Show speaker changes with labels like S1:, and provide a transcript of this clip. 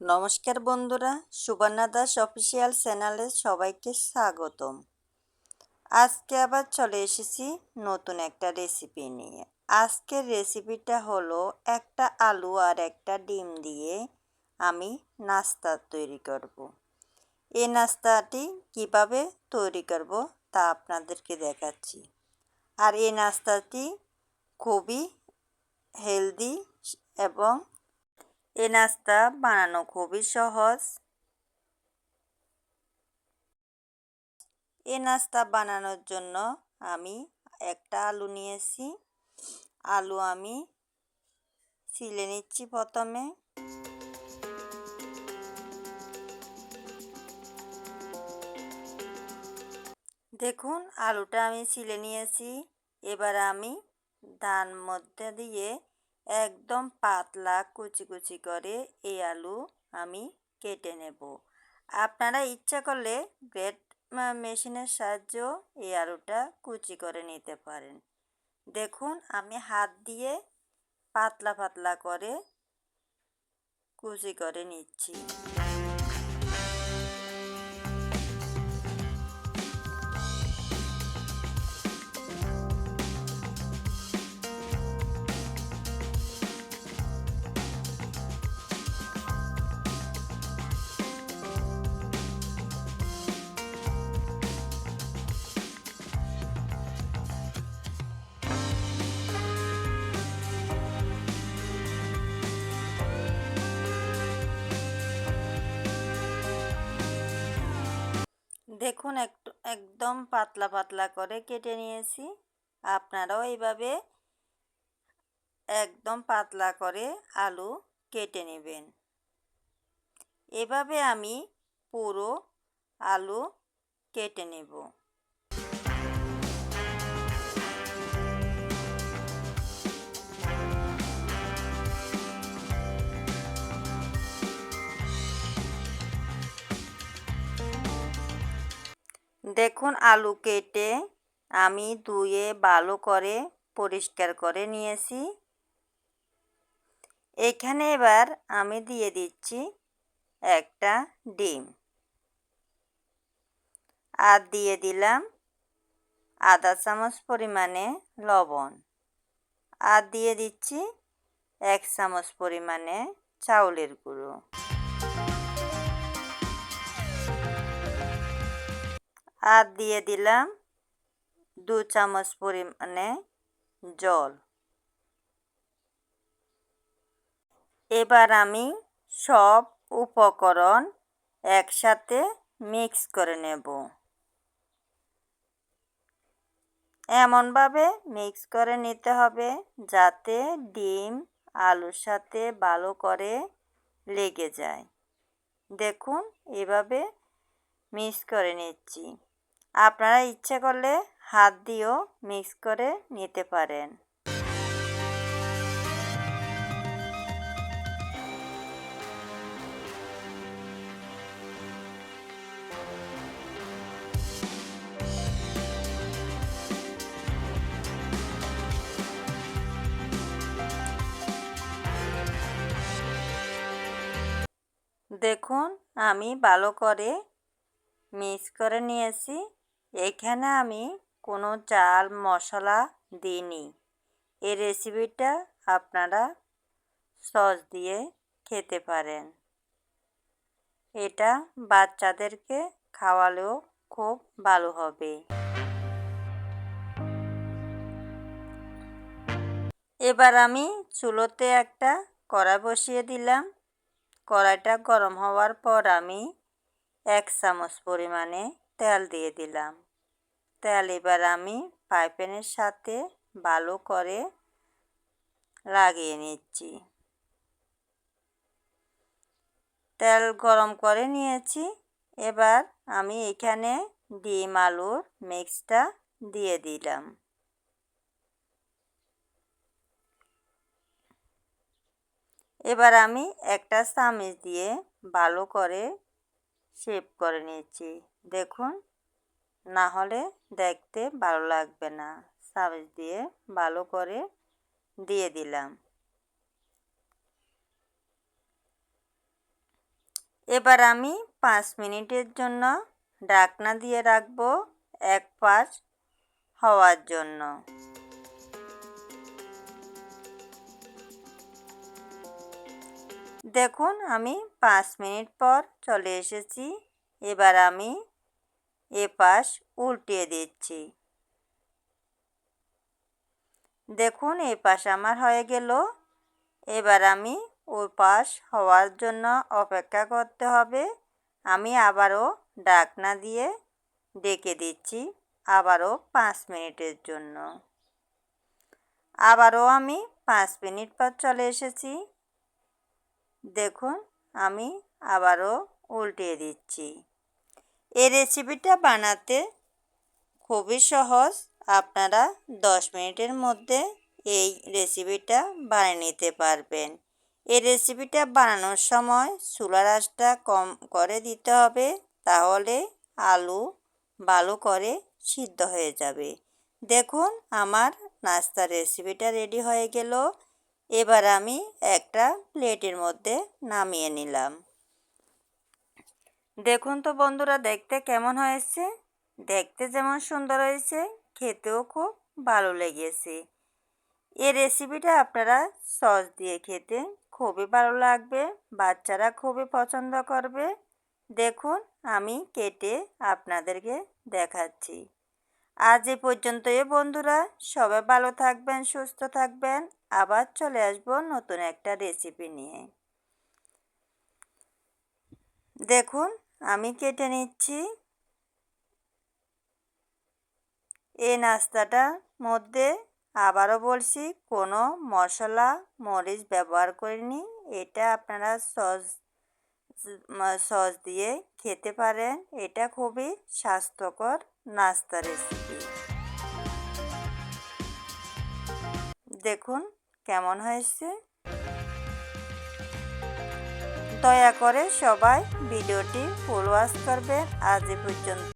S1: নমস্কার বন্ধুরা, সুবর্ণা দাস অফিসিয়াল চ্যানেলে সবাইকে স্বাগতম। আজকে আবার চলে এসেছি নতুন একটা রেসিপি নিয়ে। আজকের রেসিপিটা হলো একটা আলু আর একটা ডিম দিয়ে আমি নাস্তা তৈরি করব। এই নাস্তাটি কীভাবে তৈরি করব তা আপনাদেরকে দেখাচ্ছি। আর এই নাস্তাটি খুবই হেলদি এবং এ নাস্তা বানানো খুবই সহজ। এ নাস্তা বানানোর জন্য আমি একটা আলু নিয়েছি। আলু আমি ছিলে নিচ্ছি প্রথমে। দেখুন, আলুটা আমি ছিলে নিয়েছি। এবার আমি ধান মধ্যে দিয়ে একদম পাতলা কুচি কুচি করে এই আলু আমি কেটে নেব। আপনারা ইচ্ছা করলে গ্রেট মেশিনের সাহায্যেও এই আলুটা কুচি করে নিতে পারেন। দেখুন, আমি হাত দিয়ে পাতলা পাতলা করে কুচি করে নিচ্ছি। দেখুন, একটু, একদম পাতলা পাতলা করে কেটে নিয়েছি। আপনারাও এইভাবে একদম পাতলা করে আলু কেটে নেবেন। এভাবে আমি পুরো আলু কেটে নেব। দেখুন, আলু কেটে আমি ধুয়ে ভালো করে পরিষ্কার করে নিয়েছি। এখানে এবার আমি দিয়ে দিচ্ছি একটা ডিম। আর দিয়ে দিলাম আধা চামচ পরিমাণে লবণ। আর দিয়ে দিচ্ছি এক চামচ পরিমাণে চাউলের গুঁড়ো। আর দিয়ে দিলাম দু চামচ পরিমাণে জল। এবার আমি সব উপকরণ একসাথে মিক্স করে নেব। এমনভাবে মিক্স করে নিতে হবে যাতে ডিম আলুর সাথে ভালো করে লেগে যায়। দেখুন, এভাবে মিক্স করে নিচ্ছি। আপনারা ইচ্ছে করলে হাত দিয়েও মিক্স করে নিতে পারেন। দেখুন, আমি ভালো করে মিক্স করে নিয়েছি। এখানে আমি কোনো চাল, মশলা দিইনি। এই রেসিপিটা আপনারা সস দিয়ে খেতে পারেন। এটা বাচ্চাদেরকে খাওয়ালেও খুব ভালো হবে। এবার আমি চুলোতে একটা কড়া বসিয়ে দিলাম। কড়াইটা গরম হওয়ার পর আমি এক চামচ পরিমাণে তেল দিয়ে দিলাম। তেল এবার আমি পাইপেনের সাথে ভালো করে লাগিয়ে নিচ্ছি। তেল গরম করে নিয়েছি। এবার আমি এখানে ডিম আলুর মিক্সটা দিয়ে দিলাম। এবার আমি একটা চামিচ দিয়ে ভালো করে শেপ করে নিয়েছি দেখুন না হলে দেখতে ভালো লাগবে না। চামিচ দিয়ে ভালো করে দিয়ে দিলাম। এবার আমি পাঁচ মিনিটের জন্য ঢাকনা দিয়ে রাখব এক পাশ হওয়ার জন্য। দেখুন, আমি পাঁচ মিনিট পর চলে এসেছি। এবার আমি এ পাশ উল্টিয়ে দিচ্ছি। দেখুন এই পাশ আমার হয়ে গেল। এবার আমি ওই পাশ হওয়ার জন্য অপেক্ষা করতে হবে। আমি আবারও ডাকনা দিয়ে ডেকে দিচ্ছি, আবারও পাঁচ মিনিটের জন্য। আবারও আমি পাঁচ মিনিট পর চলে এসেছি। দেখুন, আমি আবারও উল্টিয়ে দিচ্ছি। এই রেসিপিটা বানাতে খুবই সহজ। আপনারা দশ মিনিটের মধ্যে এই রেসিপিটা বানিয়ে নিতে পারবেন। এই রেসিপিটা বানানোর সময় চুলার আঁচটা কম করে দিতে হবে, তাহলে আলু ভালো করে সিদ্ধ হয়ে যাবে। দেখুন, আমার নাস্তার রেসিপিটা রেডি হয়ে গেল। এবার আমি একটা প্লেটের মধ্যে নামিয়ে নিলাম। দেখুন তো বন্ধুরা, দেখতে কেমন হয়েছে? দেখতে যেমন সুন্দর হয়েছে, খেতেও খুব ভালো লেগেছে। এই রেসিপিটা আপনারা সস দিয়ে খেতে খুবই ভালো লাগবে, বাচ্চারা খুবই পছন্দ করবে। দেখুন, আমি কেটে আপনাদেরকে দেখাচ্ছি। আজ এ পর্যন্তই বন্ধুরা, সবাই ভালো থাকবেন, সুস্থ থাকবেন, আবার চলে আসব নতুন একটা রেসিপি নিয়ে। দেখুন আমি কেটে নিচ্ছি। এই নাস্তাটার মধ্যে আবারও বলছি, কোনো মশলা, মরিচ ব্যবহার করিনি। এটা আপনারা সস সস দিয়ে খেতে পারেন। এটা খুবই স্বাস্থ্যকর নাস্তা রেসিপি। দেখুন কেমন হয়েছে। দয়া করে সবাই ভিডিওটি ফুল ওয়াশ করবেন আজ পর্যন্ত।